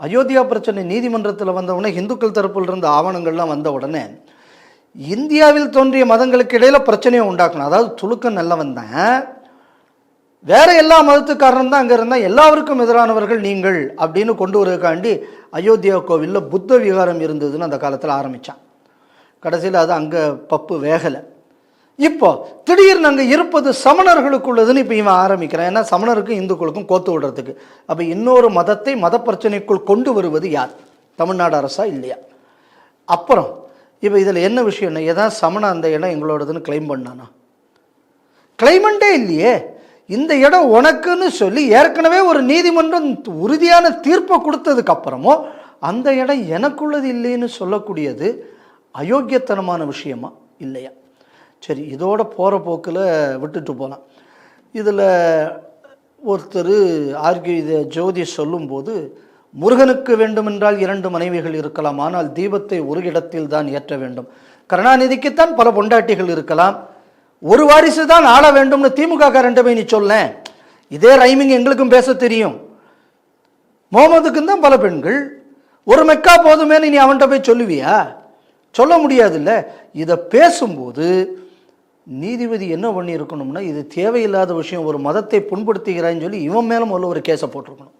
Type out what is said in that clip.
அயோத்தியா பிரச்சனை நீதிமன்றத்தில் வந்த உடனே இந்துக்கள் தரப்பில் இருந்த ஆவணங்கள்லாம் வந்த உடனே இந்தியாவில் தோன்றிய மதங்களுக்கு இடையில் பிரச்சனையை உண்டாக்கணும் அதாவது துலுக்க நல்லவன் தான். வேற எல்லா மதத்துக்காரனும் தான் அங்கே இருந்தால் எல்லாருக்கும் எதிரானவர்கள் நீங்கள் அப்படின்னு கொண்டு வரதுக்காண்டி அயோத்தியா கோவிலில் புத்த விகாரம் இருந்ததுன்னு அந்த காலத்தில் ஆரம்பித்தான் கடைசியில் அது அங்கே பப்பு வேகலை. இப்போ திடீர்னு அங்கே இருப்பது சமணர்களுக்குள்ளதுன்னு இப்போ இவன் ஆரம்பிக்கிறான். ஏன்னா சமணருக்கும் இந்துக்களுக்கும் கோத்து விடுறதுக்கு. அப்போ இன்னொரு மதத்தை மத பிரச்சனைக்குள் கொண்டு வருவது யார்? தமிழ்நாடு அரசா இல்லையா? அப்புறம் இப்போ இதில் என்ன விஷயம்னா ஏதாவது சமண அந்த இடம் எங்களோடதுன்னு கிளைம் பண்ணானா? கிளைமண்டே இல்லையே. இந்த இடம் உனக்குன்னு சொல்லி ஏற்கனவே ஒரு நீதிமன்றம் உறுதியான தீர்ப்பை கொடுத்ததுக்கப்புறமோ அந்த இடம் எனக்குள்ளது இல்லைன்னு சொல்லக்கூடியது அயோக்கியத்தனமான விஷயமா? இல்லையா? சரி இதோட போகிற போக்கில் விட்டுட்டு போகலாம் இதில் ஒருத்தர் ஆர்கியூ இதை ஜோதி சொல்லும்போது முருகனுக்கு வேண்டுமென்றால் இரண்டு மனைவிகள் இருக்கலாம் ஆனால் தீபத்தை ஒரு இடத்தில் தான் ஏற்ற வேண்டும். கருணாநிதிக்குத்தான் பல பொண்டாட்டிகள் இருக்கலாம். ஒரு வாரிசு தான் ஆள வேண்டும்னு திமுக போய் நீ சொல்ல. இதே ரைமிங் எங்களுக்கும் பேச தெரியும். முகமதுக்கும் தான் பல பெண்கள். ஒரு மெக்கா போதுமே நீ அவன்கிட்ட போய் சொல்லுவியா? சொல்ல முடியாதுல்ல. இதை பேசும்போது நீதிபதி என்ன பண்ணி இருக்கணும்னா இது தேவையில்லாத விஷயம் ஒரு மதத்தை புண்படுத்துகிறான்னு சொல்லி இவன் மேலே முதல்ல ஒரு கேஸை போட்டிருக்கணும்.